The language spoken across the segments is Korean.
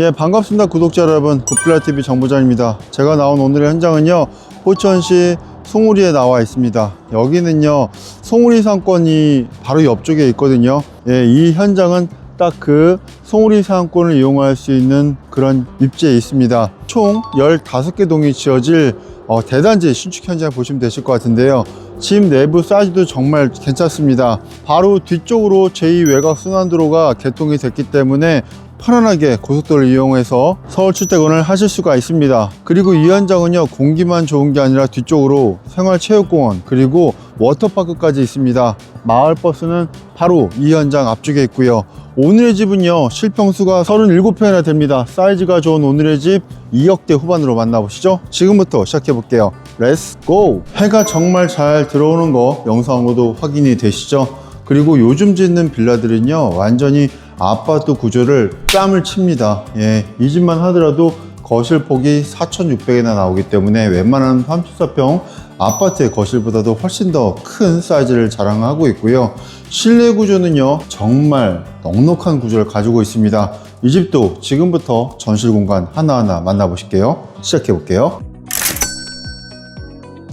예, 반갑습니다. 구독자 여러분. 굿플라TV 정부장입니다. 제가 나온 오늘의 현장은요, 포천시 송우리에 나와 있습니다. 여기는요, 송우리 상권이 바로 옆쪽에 있거든요. 예, 이 현장은 딱 그 송우리 상권을 이용할 수 있는 그런 입지에 있습니다. 총 15개 동이 지어질 어, 대단지 신축 현장 보시면 되실 것 같은데요. 집 내부 사이즈도 정말 괜찮습니다. 바로 뒤쪽으로 제2 외곽 순환도로가 개통이 됐기 때문에 편안하게 고속도로를 이용해서 서울 출퇴근을 하실 수가 있습니다. 그리고 이 현장은요, 공기만 좋은 게 아니라 뒤쪽으로 생활체육공원, 그리고 워터파크까지 있습니다. 마을버스는 바로 이 현장 앞쪽에 있고요. 오늘의 집은요, 실평수가 37평이나 됩니다. 사이즈가 좋은 오늘의 집 2억대 후반으로 만나보시죠. 지금부터 시작해 볼게요. 렛츠 고! 해가 정말 잘 들어오는 거 영상으로도 확인이 되시죠? 그리고 요즘 짓는 빌라들은요, 완전히 아파트 구조를 뺨을 칩니다. 예, 이 집만 하더라도 거실 폭이 4,600이나 나오기 때문에 웬만한 34평 아파트의 거실보다도 훨씬 더 큰 사이즈를 자랑하고 있고요. 실내 구조는요, 정말 넉넉한 구조를 가지고 있습니다. 이 집도 지금부터 전실 공간 하나하나 만나보실게요. 시작해 볼게요.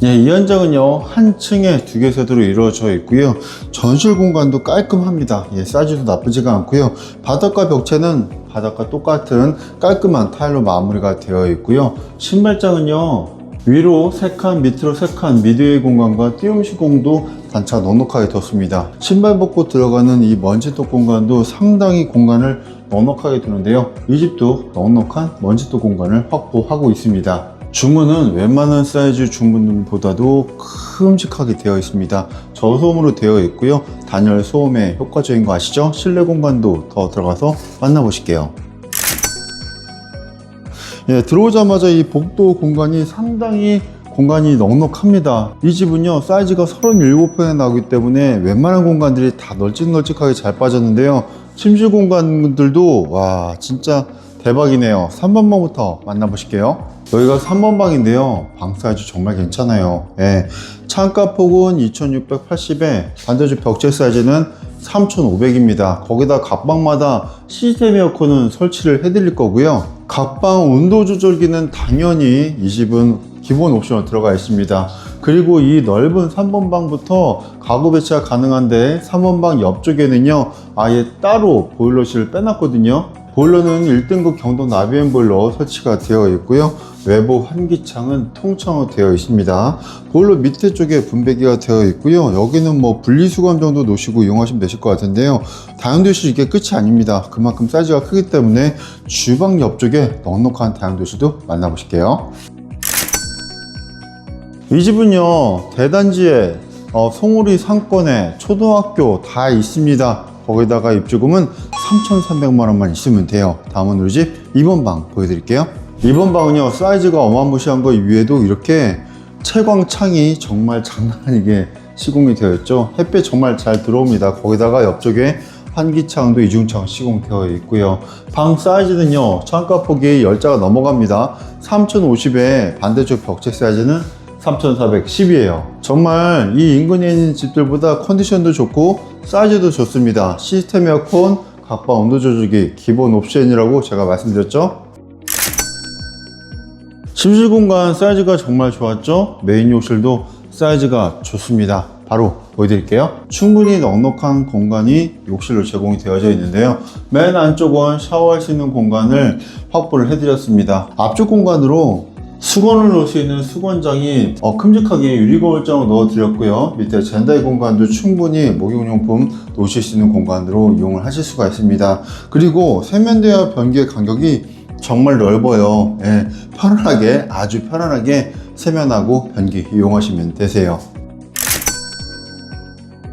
예, 이 현장은요 한 층에 두 개 세대로 이루어져 있고요. 전실 공간도 깔끔합니다. 예, 사이즈도 나쁘지가 않고요. 바닥과 벽체는 바닥과 똑같은 깔끔한 타일로 마무리가 되어 있고요. 신발장은요 위로 3칸 밑으로 3칸 미드웨이 공간과 띄움 시공도 단차 넉넉하게 뒀습니다. 신발 벗고 들어가는 이 먼지돌 공간도 상당히 공간을 넉넉하게 두는데요. 이 집도 넉넉한 먼지돌 공간을 확보하고 있습니다 주문은 웬만한 사이즈 주문보다도 큼직하게 되어 있습니다. 저소음으로 되어 있고요. 단열 소음에 효과적인 거 아시죠? 실내 공간도 더 들어가서 만나보실게요. 예, 들어오자마자 이 복도 공간이 상당히 공간이 넉넉합니다. 이 집은요, 사이즈가 37평에 나오기 때문에 웬만한 공간들이 다 널찍널찍하게 잘 빠졌는데요. 침실 공간들도, 와, 진짜 대박이네요. 3번 방부터 만나보실게요. 여기가 3번 방인데요. 방 사이즈 정말 괜찮아요. 예. 창가 폭은 2680에 반대쪽 벽체 사이즈는 3500입니다. 거기다 각 방마다 시스템 에어컨은 설치를 해드릴 거고요. 각방 온도 조절기는 당연히 이 집은 기본 옵션으로 들어가 있습니다. 그리고 이 넓은 3번 방부터 가구 배치가 가능한데 3번 방 옆쪽에는요 아예 따로 보일러실을 빼놨거든요. 보일러는 1등급 경동 나비엔 보일러 설치가 되어 있고요. 외부 환기창은 통창으로 되어 있습니다. 보일러 밑에 쪽에 분배기가 되어 있고요. 여기는 뭐 분리수거함 정도 놓으시고 이용하시면 되실 것 같은데요. 다용도실 이게 끝이 아닙니다. 그만큼 사이즈가 크기 때문에 주방 옆쪽에 넉넉한 다용도실도 만나보실게요. 이 집은요 대단지에 어, 송우리 상권에 초등학교 다 있습니다 거기다가 입주금은 3,300만 원만 있으면 돼요 다음은 우리 집 2번 방 보여드릴게요 2번 방은요 사이즈가 어마무시한 거 위에도 이렇게 채광창이 정말 장난 아니게 시공이 되어 있죠 햇빛 정말 잘 들어옵니다 거기다가 옆쪽에 환기창도 이중창 시공되어 있고요. 방 사이즈는요, 창가 폭이 10자가 넘어갑니다. 3050에 반대쪽 벽체 사이즈는 3410이에요. 정말 이 인근에 있는 집들보다 컨디션도 좋고 사이즈도 좋습니다. 시스템 에어컨, 각방 온도 조절기 기본 옵션이라고 제가 말씀드렸죠. 침실 공간 사이즈가 정말 좋았죠? 메인 욕실도 사이즈가 좋습니다. 바로 보여드릴게요. 충분히 넉넉한 공간이 욕실로 제공이 되어져 있는데요. 맨 안쪽은 샤워할 수 있는 공간을 확보를 해드렸습니다. 앞쪽 공간으로 수건을 넣을 수 있는 수건장이 어, 큼직하게 유리거울장을 넣어드렸고요. 밑에 젠다이 공간도 충분히 목욕용품 놓으실 수 있는 공간으로 이용을 하실 수가 있습니다. 그리고 세면대와 변기의 간격이 정말 넓어요. 예, 편안하게 아주 편안하게 세면하고 변기 이용하시면 되세요.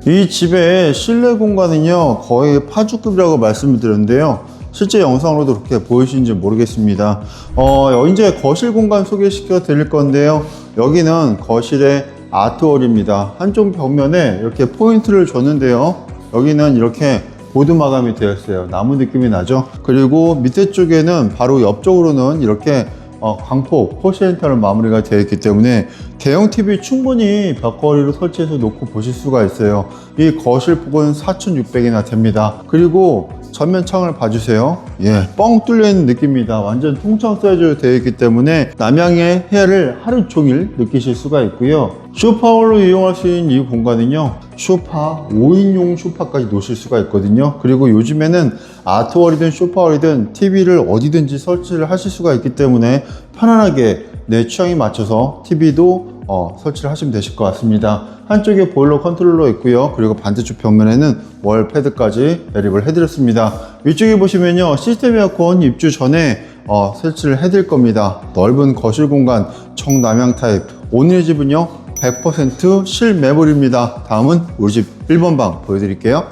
이 집의 실내 공간은요 거의 파주급이라고 말씀을 드렸는데요 실제 영상으로도 그렇게 보이시는지 모르겠습니다. 어, 이제 거실 공간 소개시켜 드릴 건데요. 여기는 거실의 아트월입니다. 한쪽 벽면에 이렇게 포인트를 줬는데요. 여기는 이렇게 보드 마감이 되어 있어요. 나무 느낌이 나죠? 그리고 밑에 쪽에는 바로 옆쪽으로는 이렇게 어, 광폭 포시엔터로 마무리가 되어 있기 때문에 대형 TV 충분히 벽걸이로 설치해서 놓고 보실 수가 있어요. 이 거실 폭은 4,600이나 됩니다. 그리고 전면 창을 봐주세요. 예, 뻥 뚫려 있는 느낌입니다. 완전 통창 사이즈로 되어 있기 때문에 남양의 해를 하루 종일 느끼실 수가 있고요. 쇼파홀로 이용할 수 있는 이 공간은요, 쇼파 5인용 쇼파까지 놓으실 수가 있거든요. 그리고 요즘에는 아트월이든 쇼파월이든 TV를 어디든지 설치를 하실 수가 있기 때문에 편안하게 내 취향에 맞춰서 TV도 어, 설치를 하시면 되실 것 같습니다. 한쪽에 보일러 컨트롤러 있고요. 그리고 반대쪽 벽면에는 월 패드까지 매립을 해드렸습니다. 위쪽에 보시면요. 시스템 에어컨 입주 전에 어, 설치를 해드릴 겁니다. 넓은 거실 공간, 청남향 타입. 오늘의 집은요. 100% 실매물입니다. 다음은 우리 집 1번 방 보여드릴게요.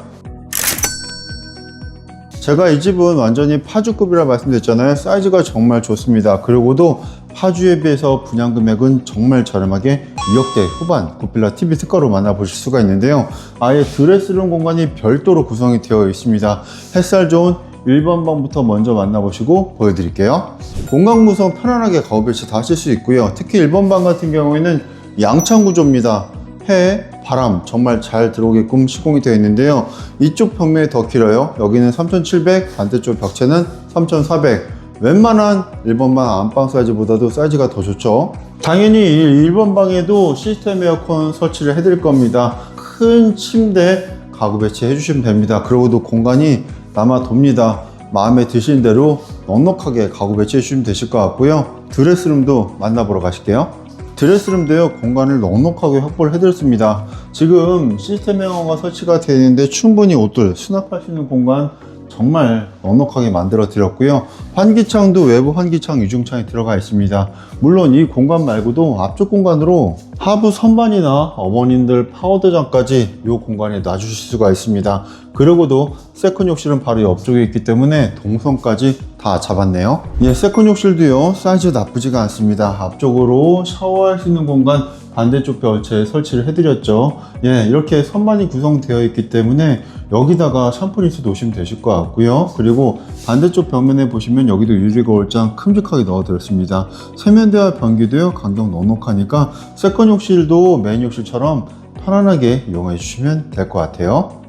제가 이 집은 완전히 파주급이라 말씀드렸잖아요. 사이즈가 정말 좋습니다. 그리고도 파주에 비해서 분양 금액은 정말 저렴하게 2억대 후반 구필라 TV 특가로 만나보실 수가 있는데요. 아예 드레스룸 공간이 별도로 구성이 되어 있습니다. 햇살 좋은 1번 방부터 먼저 만나보시고 보여드릴게요. 공간 구성 편안하게 가구 배치 다 하실 수 있고요. 특히 1번 방 같은 경우에는 양창 구조입니다. 해, 바람 정말 잘 들어오게끔 시공이 되어 있는데요. 이쪽 벽면이 더 길어요. 여기는 3700, 반대쪽 벽체는 3400. 웬만한 1번 방 안방 사이즈보다도 사이즈가 더 좋죠. 당연히 이 1번 방에도 시스템 에어컨 설치를 해드릴 겁니다. 큰 침대 가구 배치 해 주시면 됩니다. 그러고도 공간이 남아 돕니다. 마음에 드시는 대로 넉넉하게 가구 배치해 주시면 되실 것 같고요. 드레스룸도 만나보러 가실게요. 드레스룸도요 공간을 넉넉하게 확보를 해드렸습니다 지금 시스템 에어컨가 설치가 되어 있는데 충분히 옷들 수납할 수 있는 공간 정말 넉넉하게 만들어 드렸고요. 환기창도 외부 환기창 유중창이 들어가 있습니다. 물론 이 공간 말고도 앞쪽 공간으로 하부 선반이나 어머님들 파우더장까지 이 공간에 놔주실 수가 있습니다. 그러고도 세컨 욕실은 바로 옆쪽에 있기 때문에 동선까지 다 잡았네요. 예, 세컨 욕실도요 사이즈 나쁘지가 않습니다. 앞쪽으로 샤워할 수 있는 공간 반대쪽 벽체에 설치를 해드렸죠. 예, 이렇게 선반이 구성되어 있기 때문에 여기다가 샴푸리스 놓으시면 되실 것 같고요. 그리고 반대쪽 벽면에 보시면 여기도 유리 거울장 큼직하게 넣어드렸습니다. 세면대와 변기도요 간격 넉넉하니까 세컨 욕실도 메인 욕실처럼 편안하게 이용해 주시면 될 것 같아요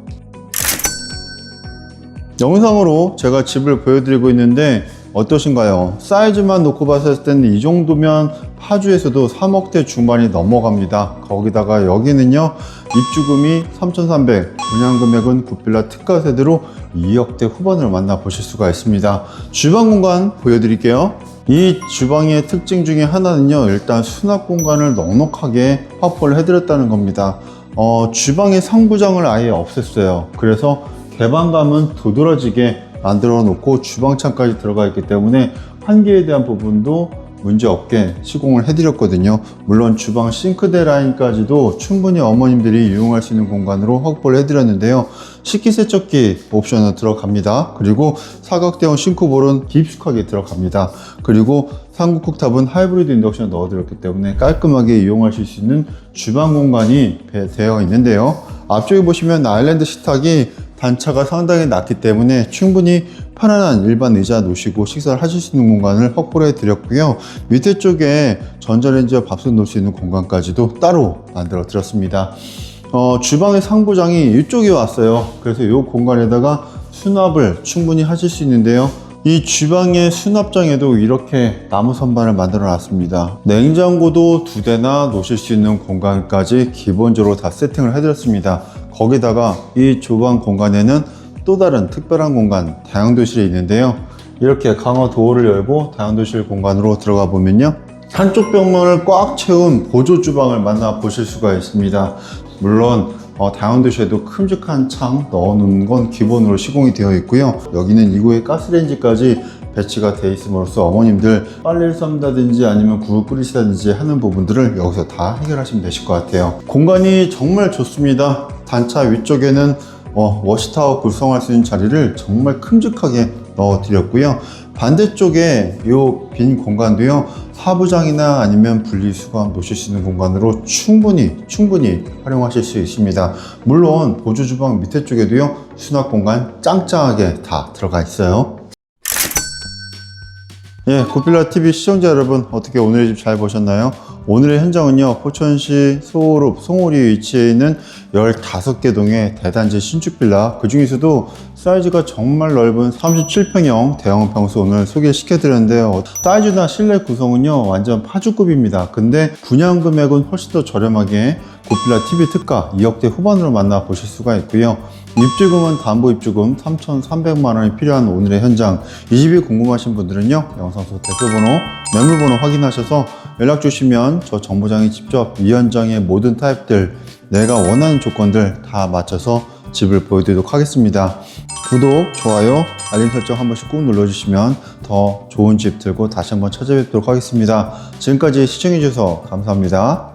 영상으로 제가 집을 보여드리고 있는데 어떠신가요? 사이즈만 놓고 봤을 때는 이 정도면 파주에서도 3억대 중반이 넘어갑니다. 거기다가 여기는요, 입주금이 3,300, 분양금액은 구필라 특가 세대로 2억대 후반으로 만나보실 수가 있습니다. 주방 공간 보여드릴게요. 이 주방의 특징 중에 하나는요, 일단 수납 공간을 넉넉하게 확보를 해드렸다는 겁니다. 어, 주방의 상부장을 아예 없앴어요. 그래서 개방감은 도드라지게 만들어 놓고 주방창까지 들어가 있기 때문에 환기에 대한 부분도 문제 없게 시공을 해드렸거든요. 물론 주방 싱크대 라인까지도 충분히 어머님들이 이용할 수 있는 공간으로 확보를 해드렸는데요. 식기세척기 옵션은 들어갑니다. 그리고 사각대형 싱크볼은 깊숙하게 들어갑니다. 그리고 상구 쿡탑은 하이브리드 인덕션 넣어드렸기 때문에 깔끔하게 이용하실 수 있는 주방 공간이 배- 되어 있는데요. 앞쪽에 보시면 아일랜드 식탁이 단차가 상당히 낮기 때문에 충분히 편안한 일반 의자 놓으시고 식사를 하실 수 있는 공간을 확보를 해드렸고요. 밑에 쪽에 전자레인지와 밥솥 놓을 수 있는 공간까지도 따로 만들어 드렸습니다. 어, 주방의 상부장이 이쪽에 왔어요. 그래서 이 공간에다가 수납을 충분히 하실 수 있는데요. 이 주방의 수납장에도 이렇게 나무 선반을 만들어 놨습니다. 냉장고도 두 대나 놓으실 수 있는 공간까지 기본적으로 다 세팅을 해드렸습니다. 거기다가 이 주방 공간에는 또 다른 특별한 공간, 다용도실이 있는데요. 이렇게 강화 도어를 열고 다용도실 공간으로 들어가 보면요. 한쪽 벽면을 꽉 채운 보조 주방을 만나 보실 수가 있습니다. 물론 어, 다운드셔도 큼직한 창 넣어놓는 건 기본으로 시공이 되어 있고요. 여기는 이후에 가스레인지까지 배치가 되어 있음으로써 어머님들 빨래를 썰다든지 아니면 국을 끓이시다든지 하는 부분들을 여기서 다 해결하시면 되실 것 같아요. 공간이 정말 좋습니다. 단차 위쪽에는 어, 워시타워 구성할 수 있는 자리를 정말 큼직하게 넣어 드렸고요. 반대쪽에 이 빈 공간도요, 하부장이나 아니면 분리수거함 놓으실 수 있는 공간으로 충분히, 충분히 활용하실 수 있습니다. 물론, 보조 주방 밑에 쪽에도요, 수납 공간 짱짱하게 다 들어가 있어요. 예, 고필라 TV 시청자 여러분 어떻게 오늘의 집 잘 보셨나요? 오늘의 현장은요 포천시 소호읍 송오리에 위치해 있는 15개 동의 대단지 신축 빌라 그 중에서도 사이즈가 정말 넓은 37평형 대형 평수 오늘 소개시켜 드렸는데요 사이즈나 실내 구성은요 완전 파주급입니다 근데 분양 금액은 훨씬 더 저렴하게 고필라 TV 특가 2억대 후반으로 만나 보실 수가 있고요 입주금은 담보 입주금 3,300만 원이 필요한 오늘의 현장. 이 집이 궁금하신 분들은요, 영상 속 대표번호, 매물번호 확인하셔서 연락 주시면 저 정보장이 직접 이 현장의 모든 타입들, 내가 원하는 조건들 다 맞춰서 집을 보여드리도록 하겠습니다. 구독, 좋아요, 알림 설정 한 번씩 꾹 눌러주시면 더 좋은 집 들고 다시 한번 찾아뵙도록 하겠습니다. 지금까지 시청해주셔서 감사합니다.